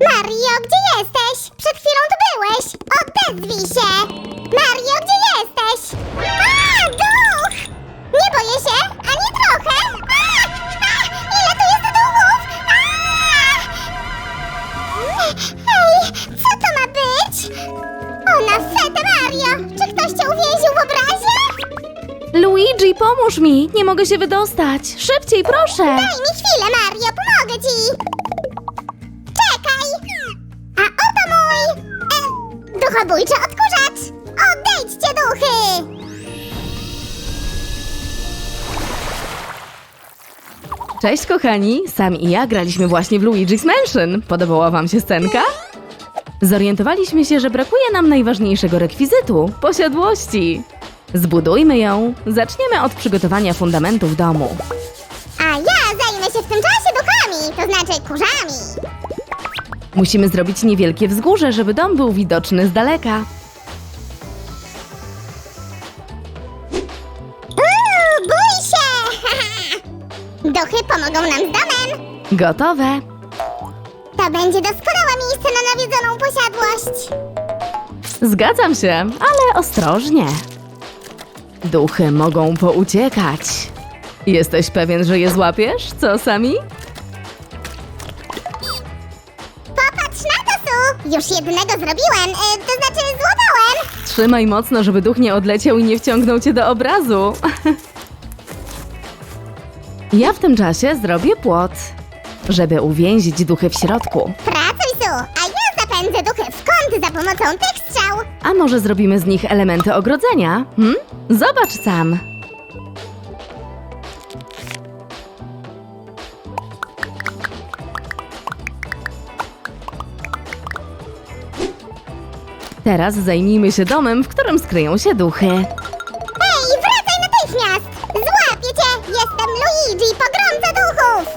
Mario, gdzie jesteś? Przed chwilą tu byłeś! Odezwij się! Mario, gdzie jesteś? A, duch! Nie boję się, ani trochę! A, a, ile tu jest duchów! A! Ej, co to ma być? O, na fetę, Mario! Czy ktoś cię uwięził w obrazie? Luigi, pomóż mi! Nie mogę się wydostać! Szybciej, proszę! Daj mi chwilę, Mario, pomogę ci! Duchobójczy odkurzacz! Odejdźcie, duchy! Cześć kochani, Sam i ja graliśmy właśnie w Luigi's Mansion. Podobała wam się scenka? Zorientowaliśmy się, że brakuje nam najważniejszego rekwizytu – posiadłości. Zbudujmy ją. Zaczniemy od przygotowania fundamentów domu. Musimy zrobić niewielkie wzgórze, żeby dom był widoczny z daleka. Uuu, bój się! Duchy pomogą nam z domem. Gotowe. To będzie doskonałe miejsce na nawiedzoną posiadłość. Zgadzam się, ale ostrożnie. Duchy mogą pouciekać. Jesteś pewien, że je złapiesz? Co sami? Już jednego zrobiłem, e, to znaczy złapałem. Trzymaj mocno, żeby duch nie odleciał i nie wciągnął cię do obrazu. ja w tym czasie zrobię płot, żeby uwięzić duchy w środku. Pracuj, Su, a ja zapędzę duchy w kąt za pomocą tych strzał. A może zrobimy z nich elementy ogrodzenia? Hmm? Zobacz sam. Teraz zajmijmy się domem, w którym skryją się duchy. Hej, wracaj natychmiast! Złapię cię! Jestem Luigi, pogromca duchów!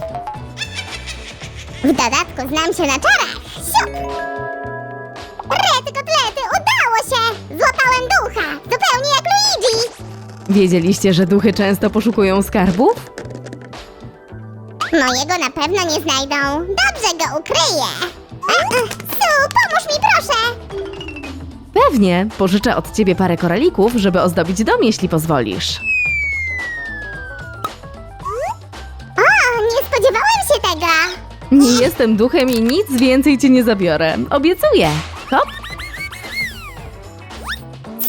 W dodatku znam się na czarach. Siup! Rety kotlety, udało się! Złapałem ducha, zupełnie jak Luigi! Wiedzieliście, że duchy często poszukują skarbów? Mojego na pewno nie znajdą. Dobrze go ukryję. E, e, Su, pomóż mi proszę! Pewnie. Pożyczę od ciebie parę koralików, żeby ozdobić dom, jeśli pozwolisz. O, nie spodziewałem się tego! Nie jestem duchem i nic więcej cię nie zabiorę. Obiecuję. Hop.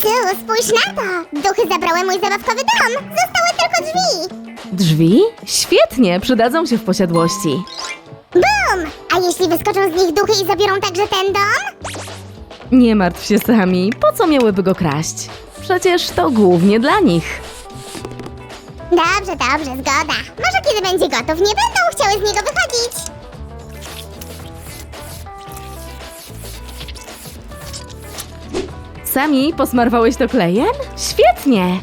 Su, spójrz na to! Duchy zabrały mój zabawkowy dom! Zostały tylko drzwi! Drzwi? Świetnie, przydadzą się w posiadłości. Bum! A jeśli wyskoczą z nich duchy i zabiorą także ten dom? Nie martw się sami, po co miałyby go kraść? Przecież to głównie dla nich. Dobrze, dobrze, zgoda. Może kiedy będzie gotów, nie będą chciały z niego wychodzić. Sami posmarowałeś to klejem? Świetnie!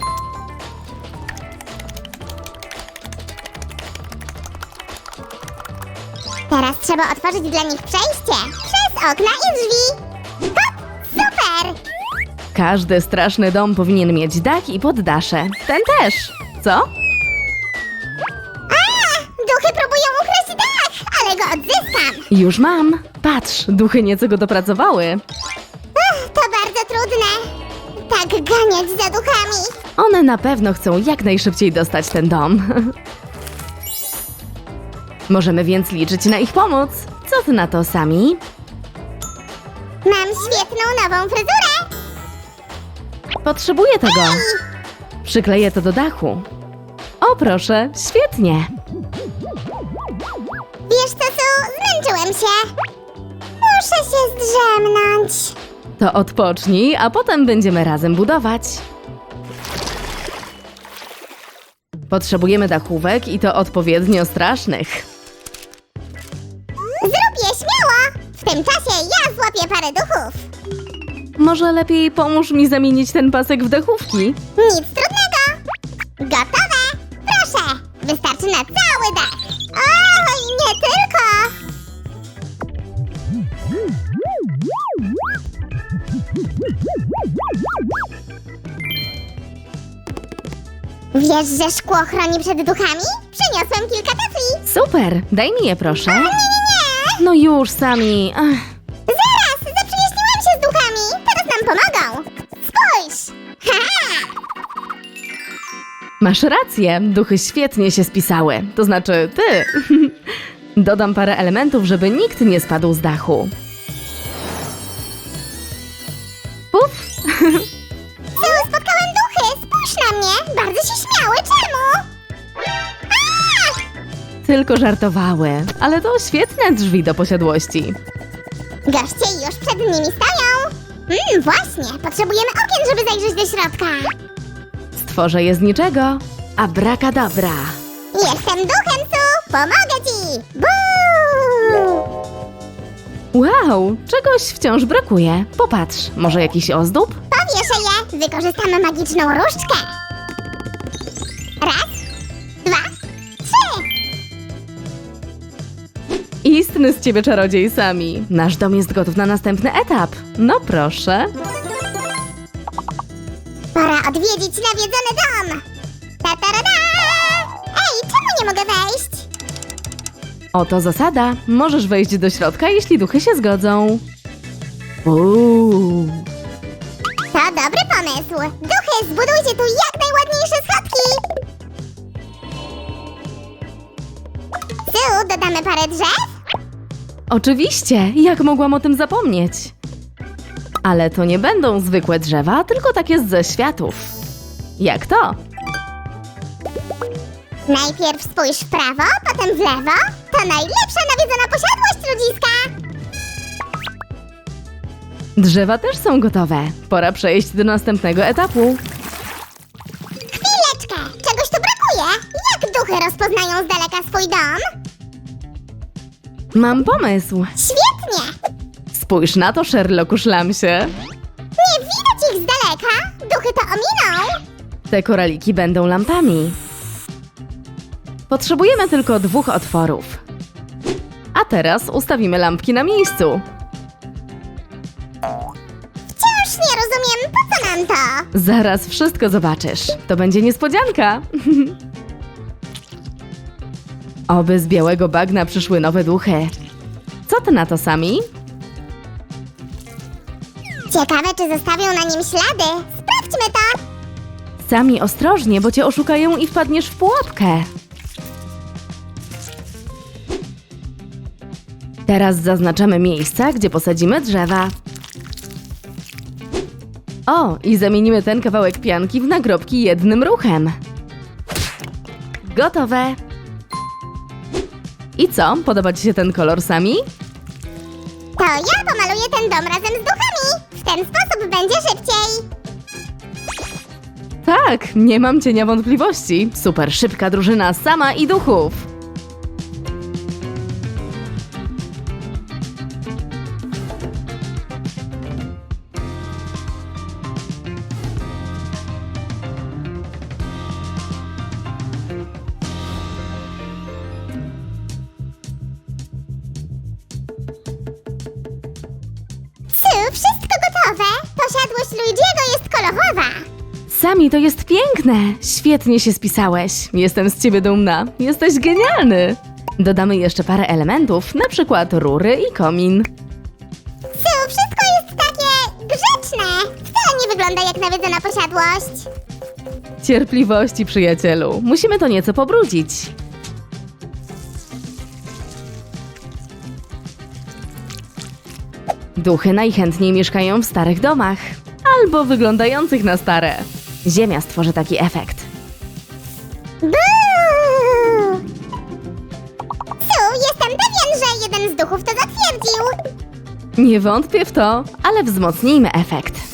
Teraz trzeba otworzyć dla nich przejście. Przez okna i drzwi. Każdy straszny dom powinien mieć dach i poddasze. Ten też. Co? A! Duchy próbują ukraść dach, ale go odzyskam. Już mam. Patrz, duchy nieco go dopracowały. Uff, to bardzo trudne. Tak ganiać za duchami. One na pewno chcą jak najszybciej dostać ten dom. Możemy więc liczyć na ich pomoc. Co ty na to sami? Mam świetną nową fryzurę. Potrzebuję tego. Przykleję to do dachu. O proszę, świetnie. Wiesz co, Su? Zmęczyłem się. Muszę się zdrzemnąć. To odpocznij, a potem będziemy razem budować. Potrzebujemy dachówek i to odpowiednio strasznych. Zrób je śmiało! W tym czasie ja złapię parę duchów. Może lepiej pomóż mi zamienić ten pasek w dachówki? Nic trudnego. Gotowe? Proszę, wystarczy na cały dach. O, i nie tylko. Wiesz, że szkło chroni przed duchami? Przyniosłem kilka tafli. Super, daj mi je proszę. Nie, nie, nie! No już, Sami. Ach. Masz rację, duchy świetnie się spisały. To znaczy, ty. Dodam parę elementów, żeby nikt nie spadł z dachu. Puf! Su, spotkałem duchy! Spójrz na mnie! Bardzo się śmiały! Czemu? Tylko żartowały, ale to świetne drzwi do posiadłości. Goście już przed nimi stoją! Mmm, właśnie! Potrzebujemy okien, żeby zajrzeć do środka! Stworzę je z niczego. Abracadabra. Jestem duchem, Su! Pomogę ci! Buu! Wow, czegoś wciąż brakuje. Popatrz, może jakiś ozdób? Powieszę je! Wykorzystamy magiczną różdżkę! Raz, dwa, trzy! Istny z ciebie czarodziej sami. Nasz dom jest gotów na następny etap. No proszę. Odwiedzić nawiedzony dom! Ta ta ra, ra. Ej, czemu nie mogę wejść? Oto zasada. Możesz wejść do środka, jeśli duchy się zgodzą. Uuu. To dobry pomysł! Duchy, zbudujcie tu jak najładniejsze schodki! Su, dodamy parę drzew? Oczywiście, jak mogłam o tym zapomnieć? Ale to nie będą zwykłe drzewa, tylko takie ze światów. Jak to? Najpierw spójrz w prawo, potem w lewo. To najlepsza nawiedzona posiadłość ludziska! Drzewa też są gotowe. Pora przejść do następnego etapu. Chwileczkę! Czegoś tu brakuje! Jak duchy rozpoznają z daleka swój dom? Mam pomysł. Świetnie! Spójrz na to, Sherlocku Szlamsie. Nie widać ich z daleka! Duchy to ominą! Te koraliki będą lampami. Potrzebujemy tylko dwóch otworów. A teraz ustawimy lampki na miejscu. Wciąż nie rozumiem, po co nam to? Zaraz wszystko zobaczysz. To będzie niespodzianka. Oby z białego bagna przyszły nowe duchy. Co ty na to sami? Ciekawe, czy zostawią na nim ślady. Sprawdźmy to! Sami ostrożnie, bo cię oszukają i wpadniesz w pułapkę. Teraz zaznaczamy miejsca, gdzie posadzimy drzewa. O, i zamienimy ten kawałek pianki w nagrobki jednym ruchem. Gotowe. I co? Podoba Ci się ten kolor sami? To ja pomaluję ten dom razem z duchami. W ten sposób będzie szybciej. Tak, nie mam cienia wątpliwości. Super szybka drużyna sama i duchów. Sami to jest piękne! Świetnie się spisałeś. Jestem z ciebie dumna. Jesteś genialny! Dodamy jeszcze parę elementów, na przykład rury i komin. Su, wszystko jest takie grzeczne. Wcale nie wygląda jak nawiedzona posiadłość. Cierpliwości, przyjacielu. Musimy to nieco pobrudzić. Duchy najchętniej mieszkają w starych domach albo wyglądających na stare. Ziemia stworzy taki efekt. Buu! Su, jestem pewien, że jeden z duchów to zatwierdził. Nie wątpię w to, ale wzmocnijmy efekt.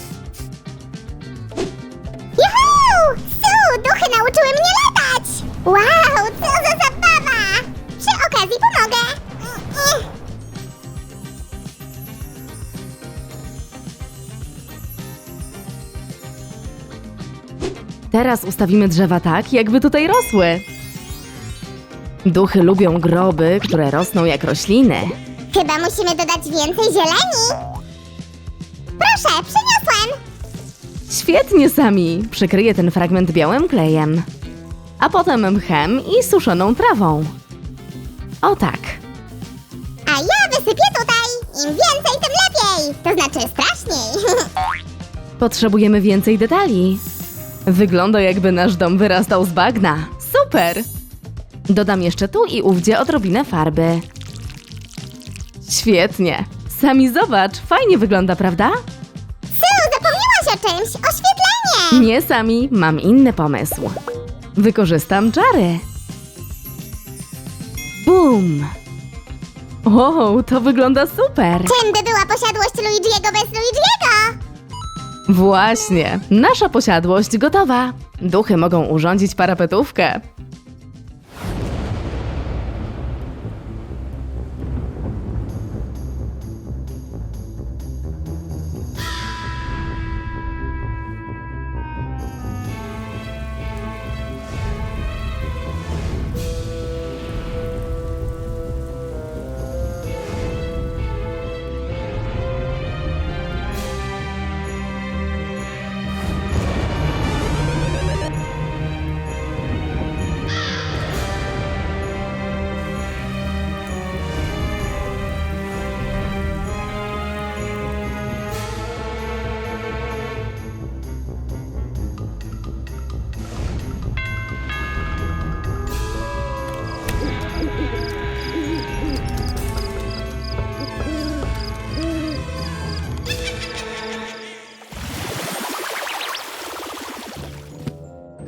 Teraz ustawimy drzewa tak, jakby tutaj rosły. Duchy lubią groby, które rosną jak rośliny. Chyba musimy dodać więcej zieleni. Proszę, przyniosłem. Świetnie sami! Przykryję ten fragment białym klejem. A potem mchem i suszoną trawą. O tak. A ja wysypię tutaj. Im więcej, tym lepiej. To znaczy straszniej. Potrzebujemy więcej detali. Wygląda jakby nasz dom wyrastał z bagna. Super! Dodam jeszcze tu i ówdzie odrobinę farby. Świetnie. Sami zobacz, fajnie wygląda, prawda? Sylu, zapomniałaś o czymś. Oświetlenie. Nie, Sami, mam inny pomysł. Wykorzystam czary. Bum! O, to wygląda super! Czym by była posiadłość Luigi'ego bez Luigi'ego? Właśnie, nasza posiadłość gotowa. Duchy mogą urządzić parapetówkę.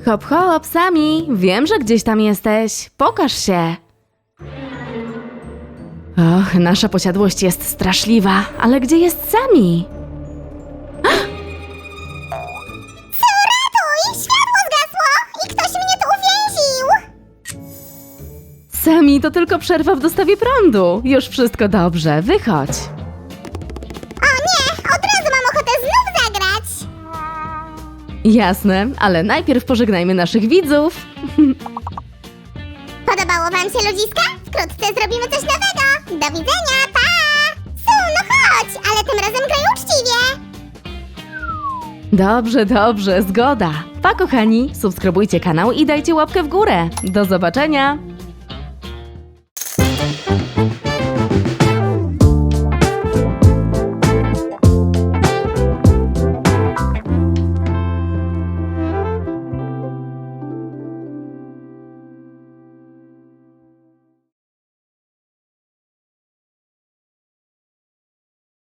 Hop, hop, Sami, wiem, że gdzieś tam jesteś. Pokaż się. Och, nasza posiadłość jest straszliwa, ale gdzie jest Sami? Ratuj! Światło zgasło i ktoś mnie tu uwięził. Sami, to tylko przerwa w dostawie prądu. Już wszystko dobrze, wychodź. Jasne, ale najpierw pożegnajmy naszych widzów. Podobało wam się ludziska? Wkrótce zrobimy coś nowego. Do widzenia, pa! Su, no chodź, ale tym razem graj uczciwie. Dobrze, dobrze, zgoda. Pa kochani, subskrybujcie kanał i dajcie łapkę w górę. Do zobaczenia.